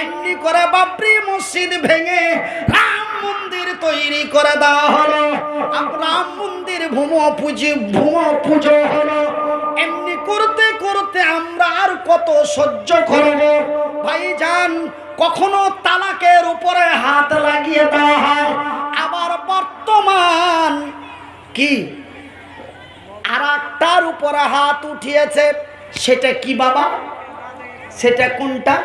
এমনি করে বাবরি মসজিদ ভেঙে রাম মন্দির তৈরি করে দেওয়া হলো। রাম মন্দির ভূম পুজি, ভূম পুজো হলো। এমনি করতে করতে আমরা আর কত সহ্য করব। ভাইজান, কখনো তালাকের উপরে হাত লাগিয়ে দেওয়া হয়। আবার বর্তমান কি? আর একটার উপরে হাত উঠিয়েছে, সেটা কি বাবা? সেটা কোনটা?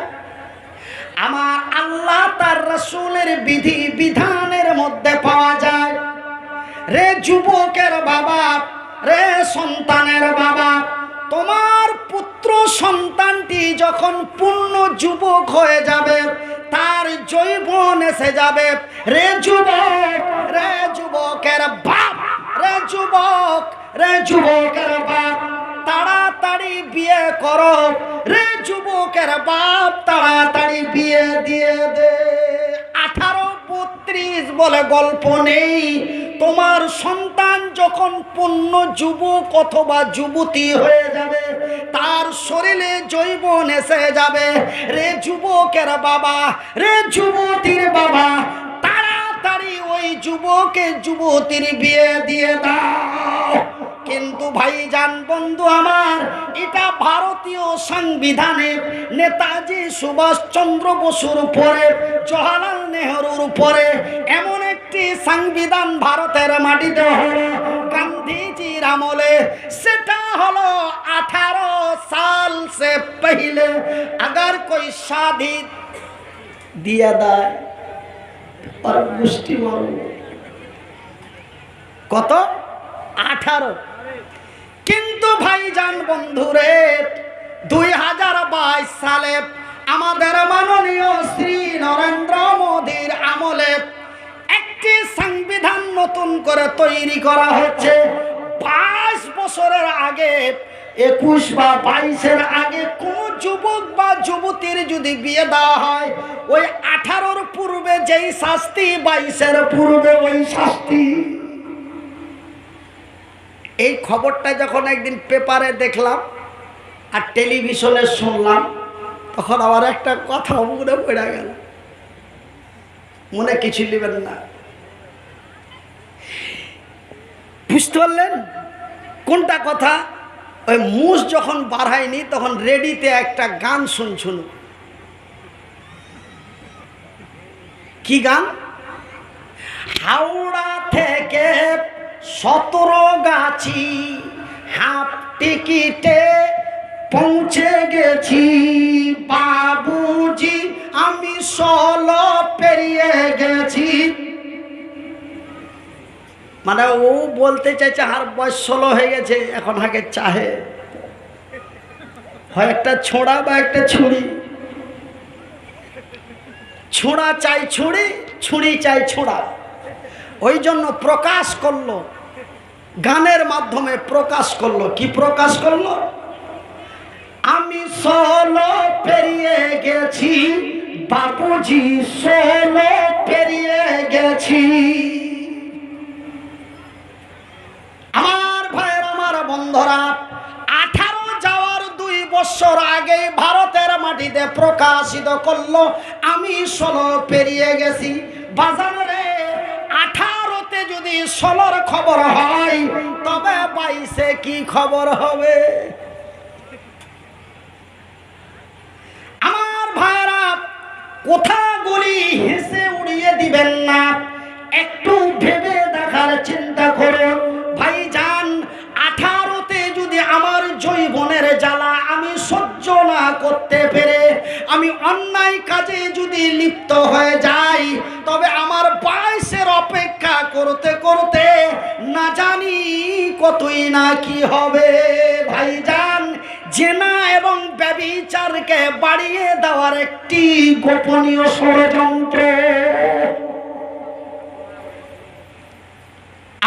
আমার আল্লাহ তার রসুলের বিধি বিধানের মধ্যে পাওয়া যায়। রে যুবকের বাবা, রে সন্তানের বাবা, তোমার পুত্র সন্তানটি যখন পূর্ণ যুবক হয়ে যাবে, তার জৈবন এসে যাবে। রে যুবক, রে যুবকের বাপ, রে যুবক, রে যুবকের বাপ। তাড়াতাড়ি বিয়ে করো। রে যুবকের বাপ, তাড়াতাড়ি বিয়ে দিয়ে দে। আঠারো বত্রিশ বলে গল্প নেই। তোমার সন্তান যখন পূর্ণ যুবক অথবা যুবতী হয়ে যাবে, তার শরীরে জৈবন এসে যাবে। রে যুবকের বাবা, রে যুবতীর বাবা, তাড়াতাড়ি ওই যুবকের যুবতীর বিয়ে দিয়ে দাও। কিন্তু ভাইজান বন্ধু আমার, এটা ভারতীয় সংবিধানে নেতাজি সুভাষচন্দ্র বসুর উপরে, জওয়াহরলাল নেহরুর উপরে এমন একটি সংবিধান ভারতের মাটিতে হলো গান্ধীজির আমলে। সেটা হলো আঠারো সাল সে পহিলে আগার কই স্বাধীন দিয়া দেয় গোষ্ঠী কত? আঠারো। কিন্তু ভাইজান বন্ধুরে, দুই হাজার বাইশ সালে আমাদের মাননীয় শ্রী নরেন্দ্র মোদীর আমলে একটি সংবিধান নতুন করে তৈরি করা হয়েছে। বাইশ বছরের আগে, একুশ বা বাইশের আগে কোন যুবক বা যুবতীর যদি বিয়ে দেওয়া হয়, ওই আঠারোর পূর্বে যেই শাস্তি, বাইশের পূর্বে ওই শাস্তি। এই খবরটা যখন একদিন পেপারে দেখলাম আর টেলিভিশনে শুনলাম, তখন আমার একটা কথা মনে পড়ে গেল। মনে কিছু নেবেন না। বুঝতে পারলেন? কোনটা কথা? ওই মুস যখন বাড়ায়নি তখন রেডিতে একটা গান শুনছুন কি গান? হাওড়া থেকে সতেরো গাছি হাফ টিকিটে পৌঁছে গেছি। বাবুজি, আমি সল পেরিয়ে গেছি। মানে ও বলতে চাইছে, আর বয়স ষোলো হয়ে গেছে, এখন আগে চাহে। হয় একটা ছোঁড়া বা একটা ছুরি? ছোঁড়া চাই ছুরি ছুরি চাই ছোঁড়া। ওই জন্য প্রকাশ করল গানের মাধ্যমে প্রকাশ করল। কি প্রকাশ করল? আমি সলো পেরিয়ে গেছি বাপুজি সলো পেরিয়ে গেছি। আমার ভাইয়ের, আমার বন্ধুরা, আঠারো যাওয়ার দুই বছর আগে ভারতের মাটিতে প্রকাশিত করল, আমি ষোলো পেরিয়ে গেছি বাজারে যদি খবর হয়, তবে বাইশে কি খবর হবে? আমার ভাইরা, কথাগুলি হেসে উড়িয়ে দিবেন না। একটু ভেবে দেখার চিন্তা করুন ভাইজান, আঠারোতে যদি আমার জৈবনের জ্বালা আমি সহ্য না করতে পেরে আমি অন্যায় কাজে যদি লিপ্ত হয়ে যাই, তবে আমার বয়সের অপেক্ষা করতে করতে না জানি কতই না কি হবে। ভাইজান, জেনা এবং ব্যবিচারকে বাড়িয়ে দেওয়ার একটি গোপনীয় ষড়যন্ত্র।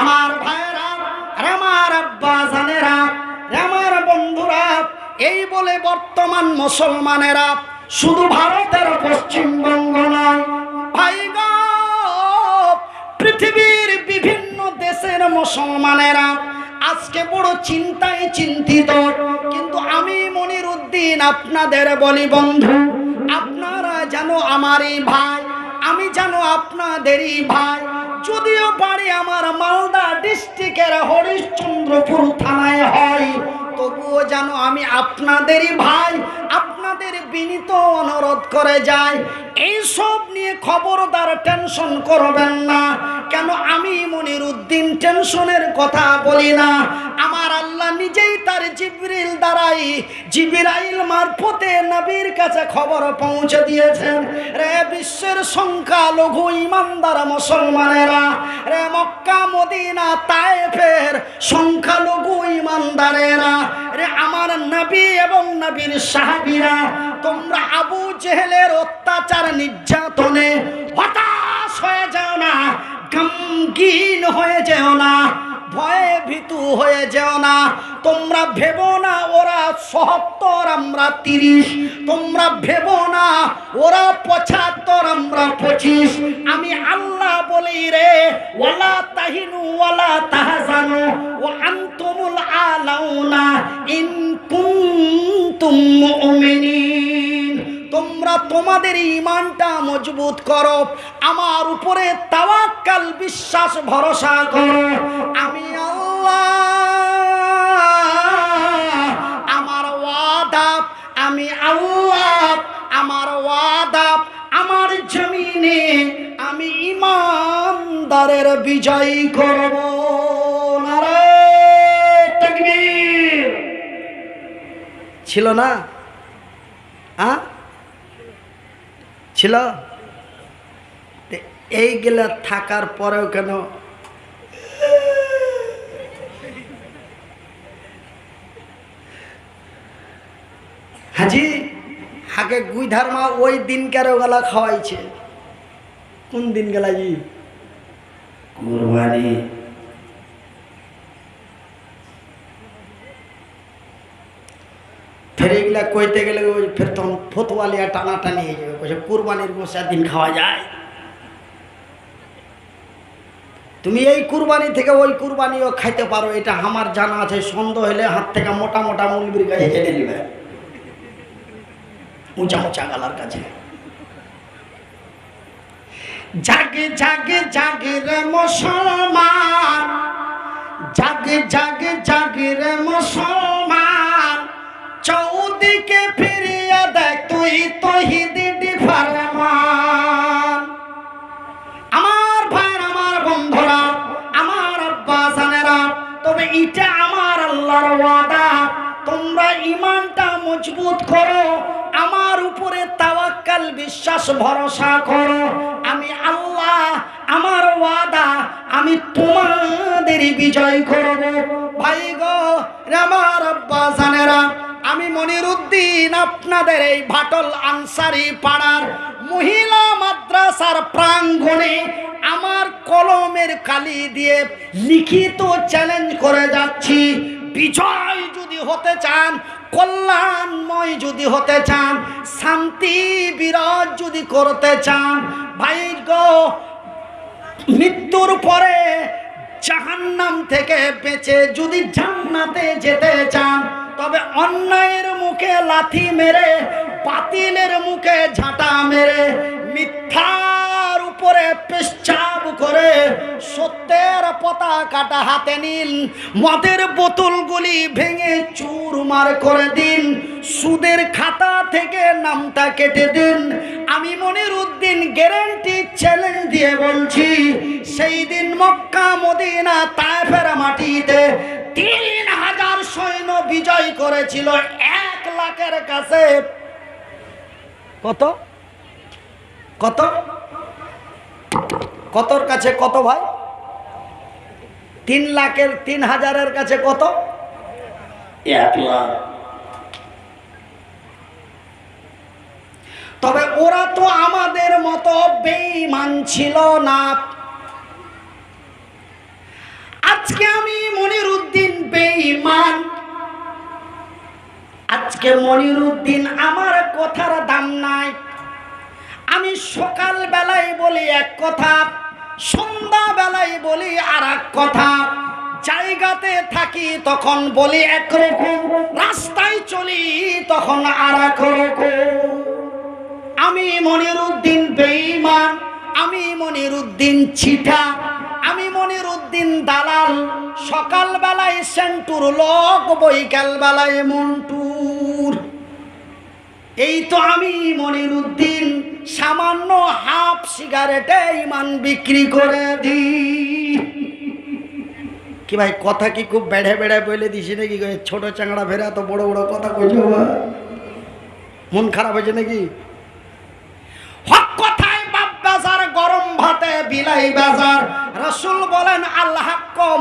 আমার ভাইয়েরা, আর আমার আব্বা জানেরা আমার বন্ধুরা, এই বলে বর্তমান মুসলমানেরা শুধু ভারতের পশ্চিমবঙ্গ নয়। পৃথিবীর বিভিন্ন দেশের মুসলমানেরা আজকে বড় চিন্তায় চিন্তিত। কিন্তু আমি মনির উদ্দিন আপনাদের বলি, বন্ধু, আপনারা যেন আমারই ভাই, আমি যেন আপনাদেরই ভাই। যদিও বাড়ি আমার মালদা ডিস্ট্রিক্টের হরিশ্চন্দ্রপুর থানায় হয়, তবুও যেন আমি আপনাদেরই ভাই আপনাদের বিনীত অনুরোধ করে যাই এইসব নিয়ে খবরদার টেনশন করবেন না। কেন আমি মনির উদ্দিন টেনশনের কথা বলি না। আমার আল্লাহ নিজেই তার জিবরিল দ্বারাই জিবিরাইল মারফতে নবীর কাছে খবর পৌঁছে দিয়েছেন। রে বিশ্বের সংখ্যা লঘু ইমানদার মুসলমানেরা, রে মক্কা, মদিনা, তায়েফের সংখ্যালঘু ইমানদারেরা, রে আমার নবী এবং নবীর সাহাবীরা তোমরা আবু জেহেলের অত্যাচার নির্যাতনে হতাশ হয়ে যাও না গমগীন হয়ে যেও না। ভয়ে ভীতু হয়ে যেও না। তোমরা ভেবো না ওরা সত্তর আমরা তিরিশ। তোমরা ভেবো না ওরা পঁচাত্তর, আমরা পঁচিশ। আমি আল্লাহ বলি রে, ওয়ালা তাহিনু ওয়ালা তাহজানু ও আনতুমুল আলাউনা ইন কুনতুম তোমরা তোমাদের ইমানটা মজবুত করো। আমার উপরে তাওয়াক্কাল বিশ্বাস, ভরসা করো। আমি আল্লাহ, আমার ওয়াদা, আমি আল্লাহ, আমার ওয়াদা, আমার জমিনে আমি ইমানদারের বিজয় করব। ছিল না? হ্যাঁ? ছিল? এইগুলা থাকার পরেও কেন? হাজি হাকে গুইধার মা ওই দিনকার ওগুলা খাওয়াইছে। কোন দিন গেলা জি কুরবানি। ফের এগুলা কইতে গেলে ওই ফের তখন ফতুয়ালিয়া টানাটানি হয়ে যাবে। কুরবানির গোসা দিন খাওয়া যায়। তুমি এই কুরবানি থেকে ওই কুরবানিও খাইতে পারো, এটা আমার জানা আছে, সন্দেহ হলে হাত থেকে মোটা মোটা মুলবির কাছে জেনে নিবে উঁচা উঁচা গালার কাছে। জাগে জাগে জাগে রে মুসলমান, জাগে জাগে জাগে রে মুসলমান। চৌদিকে ফিরিয়ে দেখ, তুই তহিদি ফারমান আল্লাহর ওয়াদা, তোমরা ইমানটা মজবুত করো, আমার উপরে তাওয়াক্কাল, বিশ্বাস, ভরসা করো। আমি আল্লাহ, আমার ওয়াদা, আমি তোমাদের বিজয় করব। ভাই গো আমার আব্বা জানেরা, আমি মনিরুদ্দিন আপনাদের এই ভাটল আনসারি পাড়ার মহিলা মাদ্রাসার প্রাঙ্গণে আমার কলমের কালি দিয়ে লিখিত চ্যালেঞ্জ করে যাচ্ছি। বিজয় যদি হতে চান, কল্যাণময় যদি হতে চান, শান্তি, বিরাজ যদি করতে চান, ভাই গো, মৃত্যুর পরে জাহান্নাম থেকে বেঁচে যদি জান্নাতে যেতে চান, তবে অন্যায়ের মুখে লাথি মেরে, বাতিলের মুখে ঝাঁটা মেরে মিথ্যার উপরে পেশাব করে সত্যের পতাকাটা হাতে নিন, মদের বোতলগুলি ভেঙে চুরমার করে দিন, সুদের খাতা থেকে নামটা কেটে দিন। আমি মনির উদ্দিন গ্যারেন্টি চ্যালেঞ্জ দিয়ে বলছি, সেই দিন মক্কা মদিনা তায়েফের মাটিতে তিন হাজার সৈন্য বিজয় করেছিল, এক লাখের কাছে। কত? কত? কতর কাছে কত ভাই? তিন লাখের তিন হাজারের কাছে কত? এক লাখ। তবে ওরা তো আমাদের মতো বেঈমান ছিল না। আজকে আমি মনির উদ্দিন বেঈমান। আজকে মনির উদ্দিন আমার কথার দাম নাই। আমি সকাল বেলায় বলি এক কথা সন্ধ্যা বেলায় বলি আর এক কথা। জায়গাতে থাকি তখন বলি একরকম রাস্তায় চলি তখন আর এক আমি মনির উদ্দিন বেঈমান, আমি মনির উদ্দিন ছিটা আমি মনির উদ্দিন দালাল। সকাল বেলায় সেন্টুর লোক বৈকাল বেলায় মন্টুর। এই তো আমি মনির উদ্দিন সামান্য হাফ সিগারেটে ইমান বিক্রি করে দি। কি ভাই, কথা কি খুব বেড়ে বেড়ে বলে দিছি নাকি? ছোট চাংড়া ফেরা তো বড় বড় কথা কইছো? মন খারাপ হয়েছে নাকি? হক কথায় বাপ বাজার, গরম ভাতে বিলাই বাজার। রসুল বলেন আল্লাহ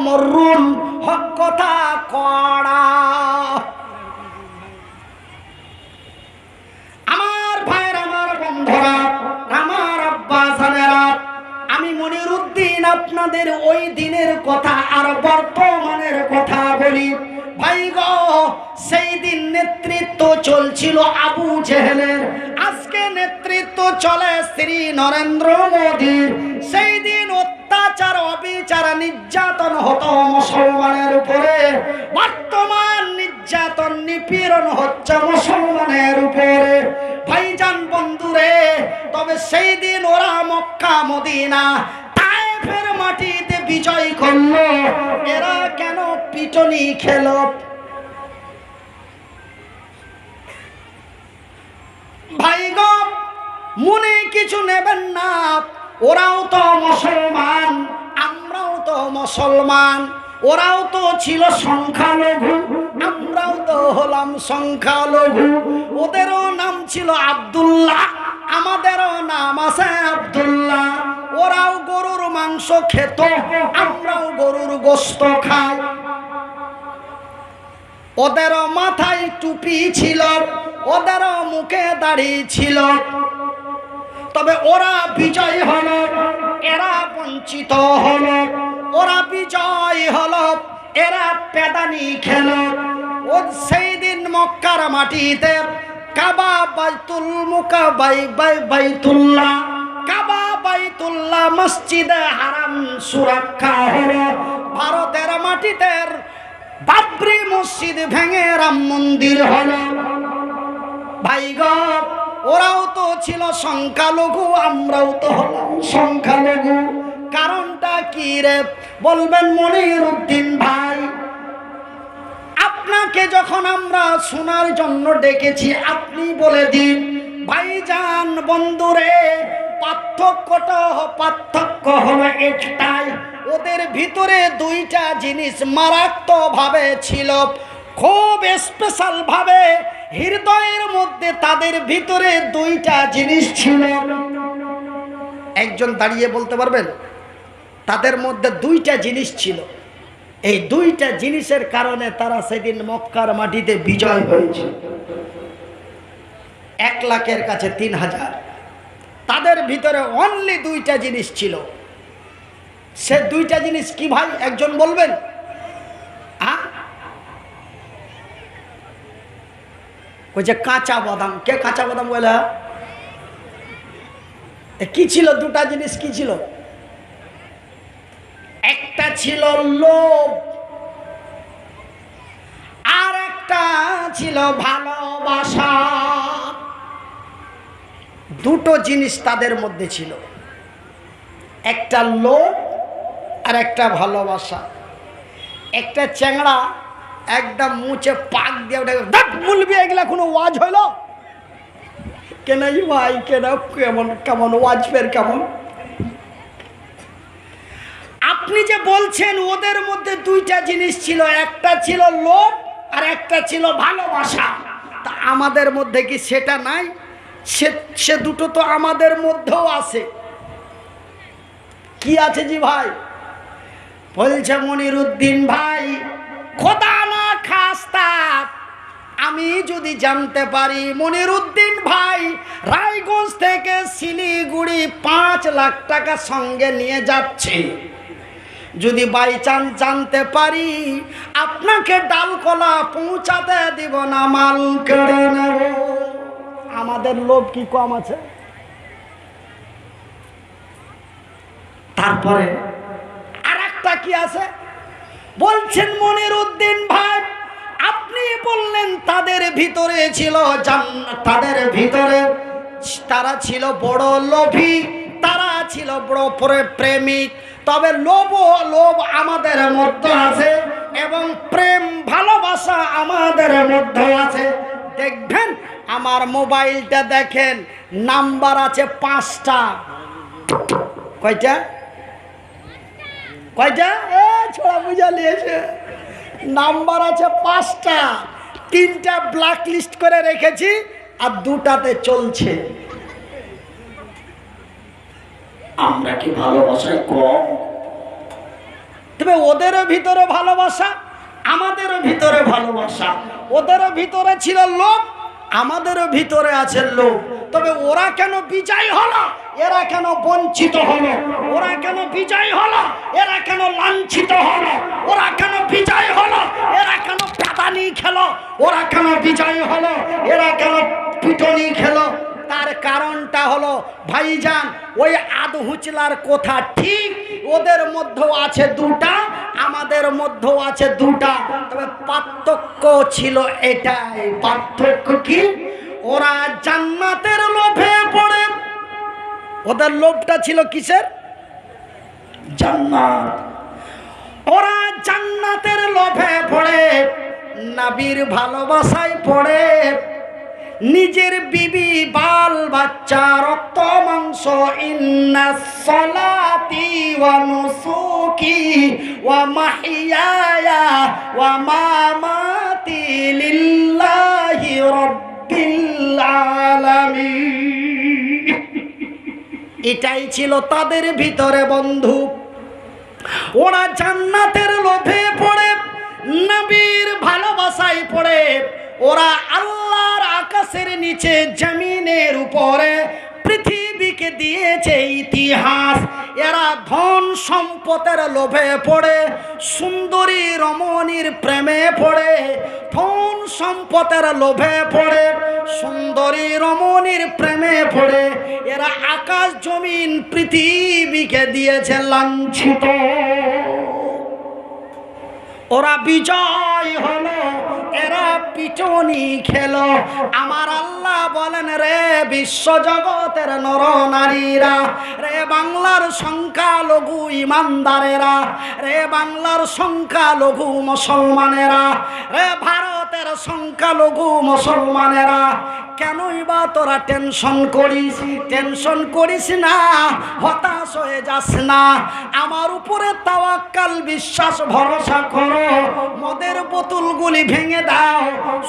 মরুন হক কথা কড়া। আপনাদের ওই দিনের কথা আর বর্তমানের কথা বলি। ভাই সেই দিন নেতৃত্ব চলছিল আবু জেহেলের। আজকে নেতৃত্ব চলে শ্রী নরেন্দ্র মোদীর। সেই দিন অত্যাচার, অবিচার, নির্যাতন হতো মুসলমানের উপরে। বর্তমান নির্যাতন, নিপীড়ন হচ্ছে মুসলমানের উপরে। ভাইজান বন্ধুরে, তবে সেই দিন ওরা মক্কা, মদিনা তায়েফের মাটিতে বিজয় করল। এরা কেন পিটনি খেল? ভাই মনে কিছু নেবেন না, ওরাও তো মুসলমান, আমরাও তো মুসলমান, ওরাও তো ছিল সংখ্যালঘু, আমরাও তো হলাম সংখ্যালঘু। ওদেরও নাম ছিল আব্দুল্লাহ। আমাদেরও নাম আছে আব্দুল্লাহ। ওরাও গরুর মাংস খেত, আমরাও গরুর গোস্ত খাই। ওদেরও মাথায় টুপি ছিল, ওদেরও মুখে দাড়ি ছিল। তবে ওরা বিজয় হল, এরা বঞ্চিত হল। ওরা বিজয় হল, এরা পেদানি খেল। ও সেই দিন মক্কার মাটিতে কাবা বাইতুল মুকা বাই বাই বাইতুল্লাহ। কাবা বাইতুল্লাহ মসজিদে হারাম সুরক্ষা হলো ভারতের মাটিতে বাবরি মসজিদ ভেঙে রাম মন্দির হলো। ভাই গো, ওরাও তো ছিল সংখ্যালঘু, আমরাও তো হলাম সংখ্যালঘু। কারণটা কি রে? বলবেন মনির উদ্দিন ভাই। আপনাকে যখন আমরা শোনার জন্য ডেকেছি, আপনি বলে দিন, ভাইজান বন্ধুরে, পার্থক্যটা, পার্থক্য হলো একটাই, ওদের ভিতরে দুইটা জিনিস মারাত্মক ভাবে ছিল, খুব স্পেশাল ভাবে হৃদয়ের মধ্যে তাদের ভিতরে দুইটা জিনিস ছিল। একজন দাঁড়িয়ে বলতে পারবেন? তাদের মধ্যে দুইটা জিনিস ছিল। এই দুইটা জিনিসের কারণে তারা সেদিন মক্কার মাটিতে বিজয় হয়েছে। এক লাখের কাছে তিন হাজার। তাদের ভিতরে অনলি দুইটা জিনিস ছিল। সে দুইটা জিনিস কি ভাই, একজন বলবেন? ওই যে কাঁচা বাদাম। কে কাঁচা বাদাম বলে? কি ছিল? দুটা জিনিস কি ছিল? ছিল লোভ। আর একটা ছিল ভালোবাসা। দুটো জিনিস তাদের মধ্যে ছিল। একটা লোভ আর একটা ভালোবাসা। একটা চ্যাংড়া একদম মুছে পাক দিয়ে ওটা দাঁত বলবি এগুলা কোনো ওয়াজ হইল? কেন ভাই, কেন কেমন কেমন, ওয়াজ ফের কেমন? আপনি যে বলছেন, ওদের মধ্যে দুইটা জিনিস ছিল। একটা ছিল লোভ আর একটা ছিল ভালোবাসা। তা আমাদের মধ্যে কি সেটা নাই? সে সে দুটো তো আমাদের মধ্যেও আছে। কি আছে জি ভাই? বলছে মনির উদ্দিন ভাই, খোদা না খাস্তা, আমি যদি জানতে পারি মনির উদ্দিন ভাই রায়গঞ্জ থেকে শিলিগুড়ি পাঁচ লাখ টাকা সঙ্গে নিয়ে যাচ্ছে। যদি বাই চান্স জানতে পারি, আপনাকে ডালকলা পৌঁছাতে দিব না, মাল কেড়ে নেব। আমাদের লোভ কি কম আছে? তারপরে আর একটা কি আছে? বলছেন মনির উদ্দিন ভাই, আপনি বললেন তাদের ভিতরে ছিল তাদের ভিতরে তারা ছিল বড় লোভী, তারা ছিল বড় প্রে- প্রেমিক তবে লোভ লোভ আমাদের মধ্যে আছে এবং প্রেম, ভালোবাসা আমাদের মধ্যে আছে। দেখবেন, আমার মোবাইলটা দেখেন, নাম্বার আছে পাঁচটা। কয়টা? কয়টা? এ, ছোড়া বুঝা নিয়েছে। নাম্বার আছে পাঁচটা। তিনটা ব্ল্যাক লিস্ট করে রেখেছি আর দুটাতে চলছে। আমরা কি ভালোবাসায় কম? তবে ওদেরও ভিতরে ভালোবাসা, আমাদেরও ভিতরে ভালোবাসা। ওদেরও ভিতরে ছিল লোক আমাদেরও ভিতরে আছে লোক তবে ওরা কেন বিজয় হলো? এরা কেন বঞ্চিত হলো? ওরা কেন বিজয় হলো? এরা কেন লাঞ্ছিত হলো? ওরা কেন বিজয় হলো? এরা কেন পাতানি খেলো? ওরা কেন বিজয় হলো? এরা কেন পিটনি খেলো? তার কারণটা হলো, ভাইজান, ওই আধহুচলার কথা ঠিক ওদের মধ্যেও আছে দুটা, আমাদের মধ্যেও আছে দুটা। তবে পার্থক্য ছিল এটাই। পার্থক্য কি? ওরা জান্নাতের লোভে পড়ে। ওদের লোভটা ছিল কিসের? জান্নাত। ওরা জান্নাতের লোভে পড়ে, নাবির ভালোবাসায় পড়ে। নিজের বিবি বাল বাচ্চা, রক্ত, মাংস, ইন্না ওয়া ওয়া মামাতি এটাই ছিল তাদের ভিতরে বন্ধু। ওরা জান্নাতের লোভে পড়ে, নবীর ভালোবাসায় পড়ে। ওরা আল্লাহর আকাশের নিচে জমিনের উপরে পৃথিবীকে দিয়েছে ইতিহাস। এরা ধন সম্পদের লোভে পড়ে, সুন্দরী রমণীর প্রেমে পড়ে, ধন সম্পদের লোভে পড়ে, সুন্দরী রমণীর প্রেমে পড়ে। এরা আকাশ, জমিন, পৃথিবীকে দিয়েছে লাঞ্ছিত। ওরা বিজয় হলো এরা পিটনি খেলো। আমার আল্লাহ বলেন, রে বিশ্ব জগতের নর নারীরা রে বাংলার সংখ্যালঘু ইমানদারেরা, রে বাংলার সংখ্যালঘু মুসলমানেরা, রে ভারতের সংখ্যালঘু মুসলমানেরা, কেনই বা তোরা টেনশন করিস টেনশন করিস না, হতাশ হয়ে যাস না। আমার উপরে তাওয়াক্কাল, বিশ্বাস, ভরসা করো। মদের বোতলগুলি ভেঙে দাও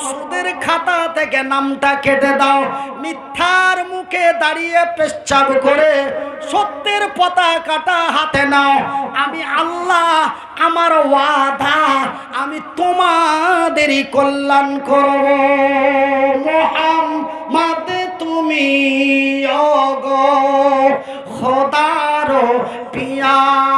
সুদের খাতা থেকে নামটা কেটে দাও। মিথ্যার মুখে দাঁড়িয়ে পেচ্ছাব করে সত্যের পতাকাটা হাতে নাও। আমি আল্লাহ, আমার ওয়াদা, আমি তোমাদেরই কল্যাণ করব। মোহাম্মদ, তুমি অগ, খোদার পিয়ারা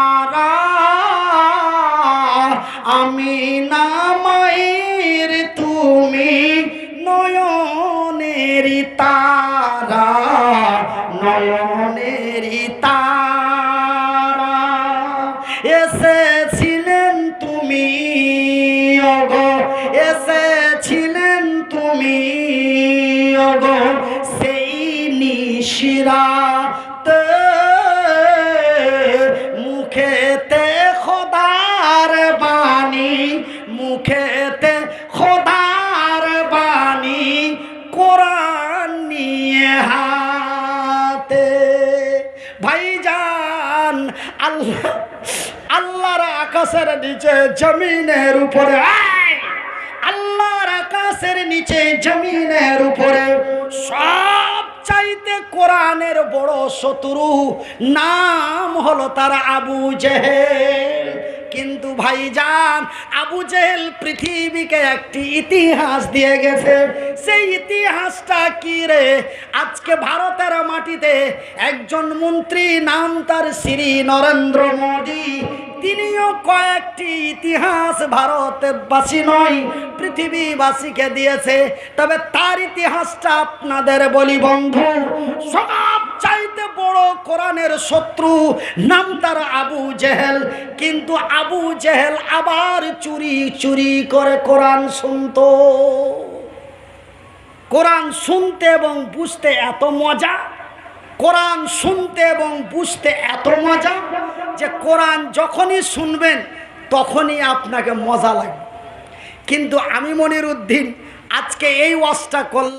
আকাশের নিচে, জমিনের উপরে। আল্লাহর আকাশের নিচে, জমিনের উপরে। সব চাইতে কোরআনের বড় শত্রু নাম হলো তার আবু জেহেল। কিন্তু ভাইজান, আবু জেহেল পৃথিবীকে একটি ইতিহাস দিয়ে গেছে। সেই ইতিহাসটা কি রে? আজকে ভারতের মাটিতে একজন মন্ত্রী, নাম তার শ্রী নরেন্দ্র মোদী। কয়েকটি ইতিহাস ভারতবাসী নয়, পৃথিবীবাসীকে দিয়েছে। তবে তার ইতিহাসটা আপনাদের বলি, বন্ধু, সব চাইতে বড় কোরআনের শত্রু নাম তার আবু জেহেল। কিন্তু আবু জেহেল আবার চুরি চুরি করে কোরআন শুনতো। কোরআন শুনতে এবং বুঝতে এত মজা, কোরআন শুনতে এবং বুঝতে এত মজা যে কোরআন যখনই শুনবেন, তখনই আপনাকে মজা লাগবে। কিন্তু আমি মনির উদ্দিন আজকে এই ওয়াজটা করলাম।